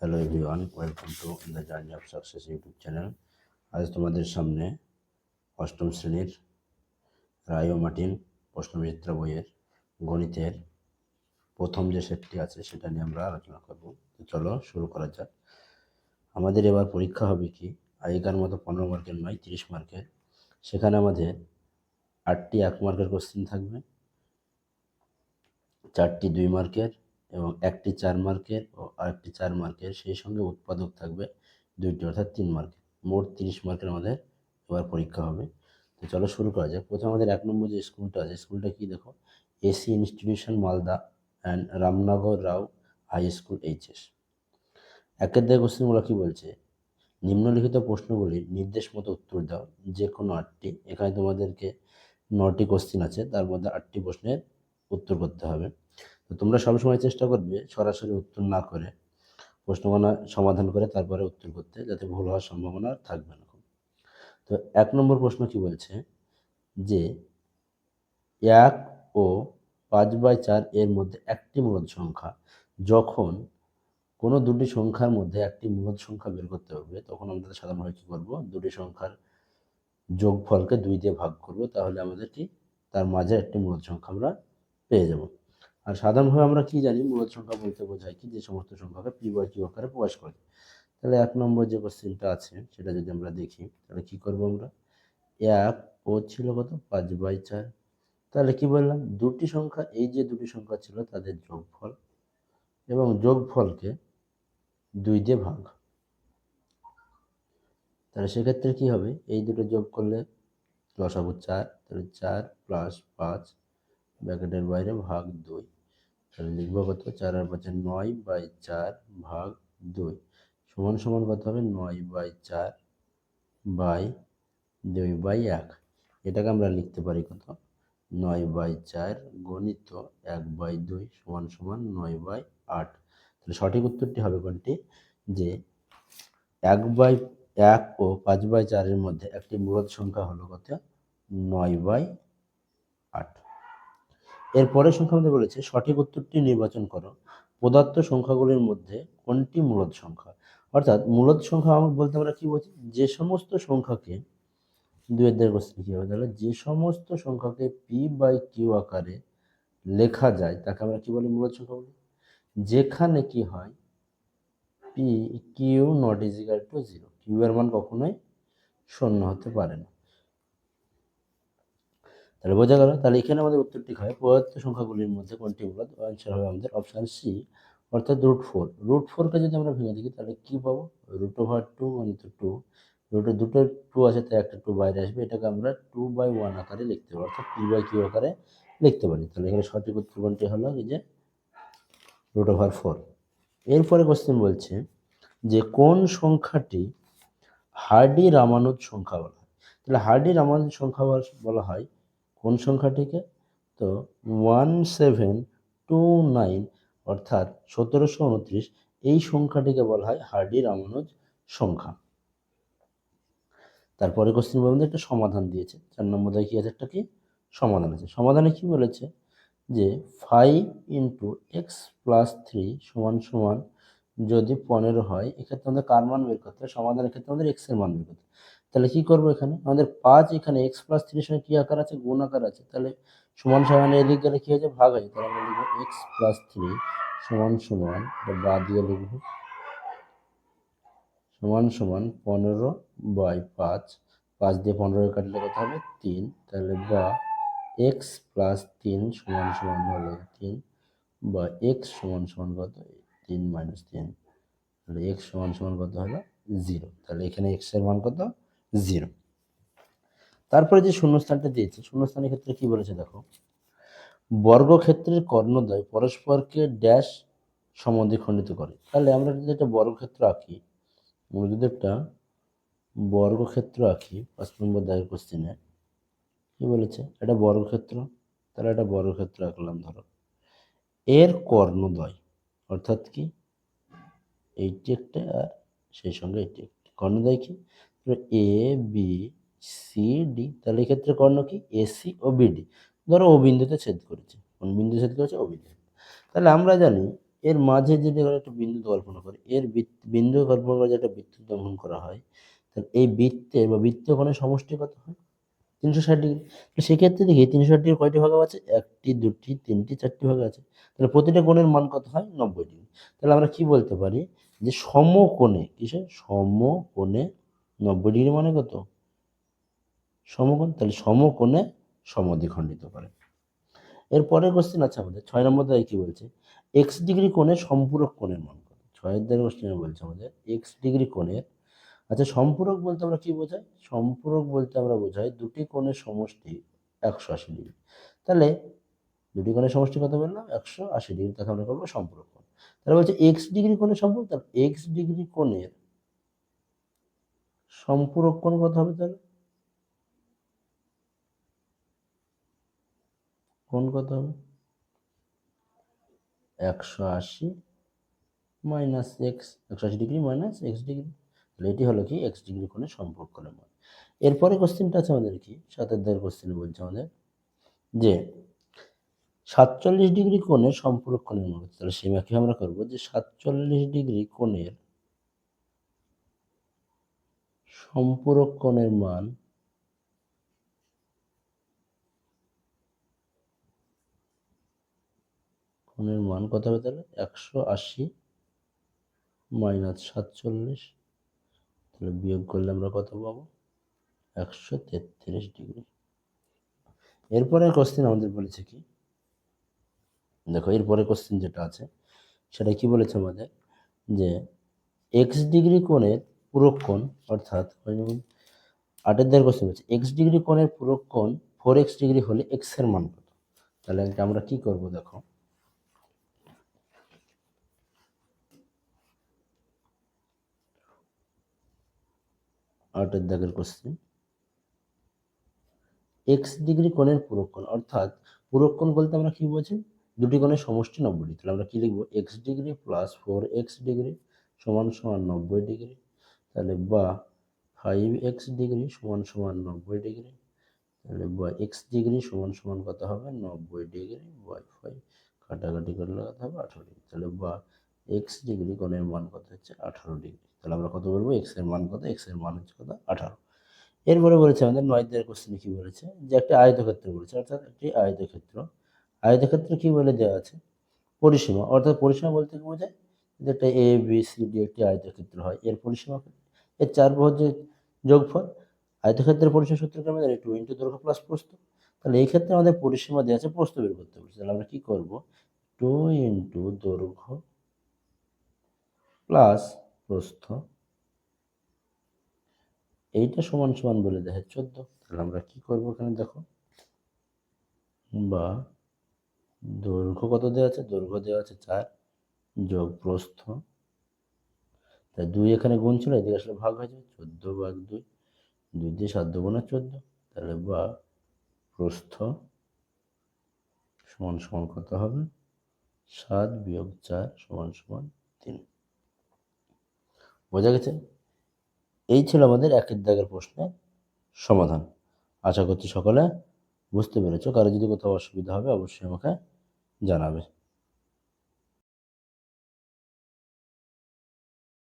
Hello everyone welcome to the journey of success YouTube channel আজ তোমাদের সামনে অষ্টম শ্রেণির রায় ও মার্টিন প্রশ্নবিচিত্রা বইয়ের গণিতের প্রথম যে সেটটি আছে সেটা নিয়ে আমরা আলোচনা করব। চলো শুরু করা যাক। আমাদের এবার পরীক্ষা হবে কি? আগেকার মতো পনেরো মার্কের নয়, তিরিশ মার্কের সেখানে আমাদের আটটি এক মার্কের কোশ্চিন থাকবে, চারটি দুই মার্কের এবং একটি চার মার্কের ও আরেকটি চার মার্কের সেই সঙ্গে উৎপাদক থাকবে দুইটি, অর্থাৎ তিন মার্কের। মোট তিরিশ মার্কের আমাদের এবার পরীক্ষা হবে। তো চলো শুরু করা যাক। প্রথমে আমাদের এক নম্বর যে স্কুলটা আছে, স্কুলটা কি দেখো? A C institution Malda and Ramnagar Rao high school HS একের দায় কোশ্চেনগুলো কী বলছে? নিম্নলিখিত প্রশ্নগুলির নির্দেশ মতো উত্তর দাও। যে কোনো আটটি। এখানে তোমাদেরকে নটি কোশ্চিন আছে। তার মধ্যে আটটি প্রশ্নের উত্তর করতে হবে। তো তোমরা সবসময় চেষ্টা করবে সরাসরি উত্তর না করে প্রশ্নমালা সমাধান করে তারপরে উত্তর করতে যাতে ভুল হওয়ার সম্ভাবনা থাকবে না তো এক নম্বর প্রশ্ন কি বলছে? যে এক ও পাঁচ বাই চার এর মধ্যে একটি মূলদ সংখ্যা। যখন কোনো দুটি সংখ্যার মধ্যে একটি মূলদ সংখ্যা বের করতে হবে, তখন আমরা সাধারণভাবে কী করব? দুটি সংখ্যার যোগফলকে দুই দিয়ে ভাগ করব, তাহলে আমাদের কি? তার মাঝে একটি মূলদ সংখ্যা আমরা পেয়ে যাব। আর সাধারণভাবে আমরা কি জানি? মূলদ সংখ্যা বলতে বোঝায় কি? যে সমস্ত সংখ্যাকে পি বাই কিউ আকারে প্রকাশ করে। তাহলে এক নম্বর যে কোশ্চেনটা আছে, সেটা যদি আমরা দেখি, তাহলে কি করব আমরা? এক ও ছিল কত? পাঁচ বাই চার। তাহলে কি বললাম? দুটি সংখ্যা, এই যে দুটি সংখ্যা ছিল, তাদের যোগফল এবং যোগফলকে দুই দিয়ে ভাগ। তাহলে সেক্ষেত্রে কি হবে? এই দুটো যোগ করলে লসাগু চার, তাহলে চার প্লাস পাঁচ ব্যাকেটের বাইরে ভাগ দুই। তাহলে লিখব কত? চার আর পাঁচে নয় বাই চার ভাগ দুই। সমান সমান কত হবে? নয় বাই চার বাই দুই বাই এক। এটাকে আমরা লিখতে পারি কত? নয় বাই চার গণিত এক বাই দুই সমান সমান নয় বাই আট। তাহলে সঠিক উত্তরটি হবে কোনটি? যে এক বাই এক ও পাঁচ বাই চারের মধ্যে একটি মূলত সংখ্যা হলো কত? নয় বাই আট। এরপরের সংখ্যা আমাদের বলেছে, সঠিক উত্তরটি নির্বাচন করো। পদার্থ সংখ্যাগুলির মধ্যে কোনটি মূলত সংখ্যা? অর্থাৎ মূলত সংখ্যা আমরা বলতে আমরা কি বলছি? যে সমস্ত সংখ্যাকে দুয়ের দেড় কোশ্চেন কী হবে? তাহলে যে সমস্ত সংখ্যাকে পি বাই কিউ আকারে লেখা যায়, তাকে আমরা কি বলি মূলত সংখ্যা বলি? যেখানে কি হয় P Q not equal to zero Q এর মান কখনোই শূন্য হতে পারে না। তাহলে বোঝা গেল, তাহলে এখানে আমাদের উত্তরটি হয়? পদার্থ সংখ্যাগুলির মধ্যে কোনটি মূলত অ্যান্সার হবে আমাদের অপশান সি অর্থাৎ রুট ফোর রুট ফোরকে যদি আমরা ভেঙে দেখি, তাহলে কী পাবো? রুট ওভার টু তো টু রুটে দুটো টু আছে, তাই একটা টু বাইরে আসবে। এটাকে আমরা টু বাই ওয়ান আকারে লিখতে পারি, অর্থাৎ পি বাই কিউ আকারে লিখতে পারি। তাহলে এখানে সঠিক উত্তর কোনটি হলো যে রুট ওভার ফোর এরপরে কোশ্চেন বলছে যে কোন সংখ্যাটি হার্ডি রামানুজ সংখ্যা বলা হয়? তাহলে হার্ডি রামানুজ সংখ্যা বলা হয় কোন সংখ্যাটিকে? তো ওয়ান সেভেন টু নাইন অর্থাৎ সতেরোশো উনত্রিশ, এই সংখ্যাটিকে বলা হয় হার্ডি রামানুজ সংখ্যা। তারপরে কোশ্চেন আমাদের একটা সমাধান দিয়েছে। চার নম্বর কি আছে? একটা কি? সমাধান আছে। সমাধানে কি বলেছে? যে five into X plus three সমান সমান যদি পনেরো হয়, এক্ষেত্রে আমাদের কার মান বের করতে হবে? সমাধানের ক্ষেত্রে আমাদের এক্সের মান বের করতে তাহলে কী করব এখানে? আমাদের পাঁচ এখানে এক্স প্লাস থ্রির সঙ্গে কী আকার আছে? গুণ আকার আছে। তাহলে সমান সমান এদিক গেলে কী হয়েছে ভাগ আছে তাহলে আমরা লিখব এক্স প্লাস থ্রি সমান সমান বা দিয়ে লিখব, সমান সমান পনেরো বাই পাঁচ। পাঁচ দিয়ে পনেরো কাটলে কত হবে? তিন। তাহলে বা এক্স প্লাস তিন সমান সমান হলো তিন, বা এক্স সমান সমান কত? তিন মাইনাস তিন। তাহলে এক্স সমান সমান কত হলো? জিরো তাহলে এখানে এক্সের মান কত? জিরো। তারপরে যে শূন্যস্থানটা দিয়েছে, শূন্যস্থানের ক্ষেত্রে কি বলেছে দেখো? বর্গক্ষেত্রের কর্ণদ্বয় পরস্পরকে ড্যাশ সমদ্বিখণ্ডিত করে। তাহলে আমরা যদি একটা বর্গক্ষেত্র আঁকি, আমরা যদি একটা বর্গক্ষেত্র আঁকি, পাঁচ নম্বর দায়ের কোশ্চেনে কি বলেছে? এটা বর্গক্ষেত্র, তাহলে একটা বর্গক্ষেত্র আঁকলাম ধরো। এর কর্ণদ্বয়, অর্থাৎ কি? এইটি একটা আর সেই সঙ্গে এইটি একটি। কর্ণদ্বয় কি? এ বি সি ডি তাহলে এক্ষেত্রে কর্ণ কি? এসি ও বিডি ধরো ও বিন্দুতে ছেদ করেছে। কোন বিন্দু ছেদ করেছে? ও বিন্দু তাহলে আমরা জানি এর মাঝে যদি একটা বিন্দু কল্পনা করি, এর বিন্দু কল্পনা করে যে একটা বৃত্ত দমন করা হয়, তাহলে এই বৃত্তে বা বৃত্তকোণের সমষ্টি কত হয়? তিনশো ষাট ডিগ্রি। তো সেক্ষেত্রে দেখি, তিনশো ষাট ডিগ্রি কয়টি ভাগ আছে? একটি, দুটি, তিনটি, চারটি ভাগ আছে। তাহলে প্রতিটা কোণের মান কত হয়? নব্বই ডিগ্রি। তাহলে আমরা কি বলতে পারি? যে সমকোণে, কিসে? সমকোণে নব্বই ডিগ্রি মানে কত? সমকোণ? তাহলে সমকোণে সমদ্বিখণ্ডিত করে। এরপরের কোশ্চেন আছে আমাদের, ছয় নম্বর দায় কি বলছে? এক্স ডিগ্রি কোণে সম্পূরক কোণের মান কত? ছয়ের দায়ের কোশ্চেনে বলছে আমাদের এক্স ডিগ্রি কোণের আচ্ছা সম্পূরক বলতে আমরা কি বোঝাই? সম্পূরক বলতে আমরা বোঝাই দুটি কোণের সমষ্টি একশো আশি ডিগ্রি। তাহলে দুটি কোণের সমষ্টি কত বললাম? একশো আশি ডিগ্রি। তাকে আমরা করব সম্পূরক কোণ। তাহলে বলছে এক্স ডিগ্রি কোণের সম্পূরক, তাহলে এক্স ডিগ্রি কোণের সম্পূরক কোন কত হবে তাহলে? কোন কত হবে? একশো আশি মাইনাস এক্স, একশো আশি ডিগ্রি মাইনাস এক্স ডিগ্রি। তাহলে এটি হলো কি? এক্স ডিগ্রি কোণের সম্পর্ক কোণের মান। এরপরে কোশ্চেনটা আছে আমাদের কি? সাতের দায়ের কোশ্চেন বলছে আমাদের যে সাতচল্লিশ ডিগ্রি কোণের সম্পূরক কোণের মান। তাহলে কি আমরা করব যে সাতচল্লিশ ডিগ্রি কোণের সম্পূরক কোণের মান কোণের মান কত হবে তাহলে? একশো আশি মাইনাস সাতচল্লিশ। তাহলে বিয়োগ করলে আমরা কত পাবো? একশো তেত্রিশ ডিগ্রি। এরপরে কোশ্চেন আমাদের বলেছে কি? দেখো এরপরে কোশ্চেন যেটা আছে, সেটা কি বলেছে আমাদের? যে এক্স ডিগ্রি কোণের পূরক কোণ অর্থাৎ আটের দেড় কোশ্চেন বলছে এক্স ডিগ্রি কোণের পূরক কোণ ফোর এক্স ডিগ্রি হলে এক্সের মান কত? তাহলে এটা আমরা কি করব দেখো? আটের দাগের কোশ্চেন এক্স ডিগ্রি কোণের পূরক কোণ অর্থাৎ পূরক কোণ বলতে আমরা কি বুঝি? দুটি কোণের সমষ্টি নব্বই ডিগ্রি। তাহলে আমরা কি লিখব? X degree plus four X degree সমান সমান নব্বই ডিগ্রি। তাহলে বা ফাইভ এক্স ডিগ্রি সমান সমান নব্বই ডিগ্রি তাহলে বা এক্স ডিগ্রি সমান সমান কত হবে? নব্বই ডিগ্রি বাই ফাইভ কাটাকাটি করলে কত হবে? আঠারো ডিগ্রি তাহলে বা এক্স ডিগ্রি কোণের মান কত হচ্ছে? আঠারো ডিগ্রি তাহলে আমরা কত বলব? এক্সের মান কত? এক্সের মান হচ্ছে কত? আঠারো। এরপরে বলেছে আমাদের নয়দের কোশ্চেনে কি বলেছে? যে একটা আয়তক্ষেত্র বলেছে, অর্থাৎ একটি আয়তক্ষেত্র। আয়তক্ষেত্র কি বলে দেওয়া আছে? পরিসীমা। অর্থাৎ পরিসীমা বলতে কি বোঝায়? যে একটা এ বি সি ডি একটি আয়তক্ষেত্র হয়, এর পরিসীমা? এর চার বহু যে যোগফল। আয়তক্ষেত্রের পরিসীমা সূত্রকে আমাদের টু ইন্টু দৈর্ঘ্য প্লাস প্রস্থ। তাহলে এই ক্ষেত্রে আমাদের পরিসীমা দেওয়া আছে, প্রস্থ বের করতে বলছে। তাহলে আমরা কি করব? টু ইন্টু দৈর্ঘ্য প্লাস প্রস্থ। এইটা সমান সমান বলে দেখে চোদ্দ। তাহলে আমরা কি করব এখানে দেখো? বা দৈর্ঘ্য কত দেওয়া আছে? দৈর্ঘ্য দেওয়া আছে চার যোগ প্রস্থ। তাই দুই এখানে গুণ ছিল, এদিকে আসলে ভাগ হয়ে যাবে, চোদ্দ ভাগ দুই। দুই দিয়ে সাত দুগুণা চোদ্দ। তাহলে বা প্রস্থ সমান সমান কত হবে? সাত বিয়োগ চার সমান সমান তিন। বোঝা গেছে? এই ছিল আমাদের একের দাগের প্রশ্নের সমাধান। আশা করছি সকলে বুঝতে পেরেছ। কারও যদি কোথাও অসুবিধা হবে, অবশ্যই আমাকে জানাবে।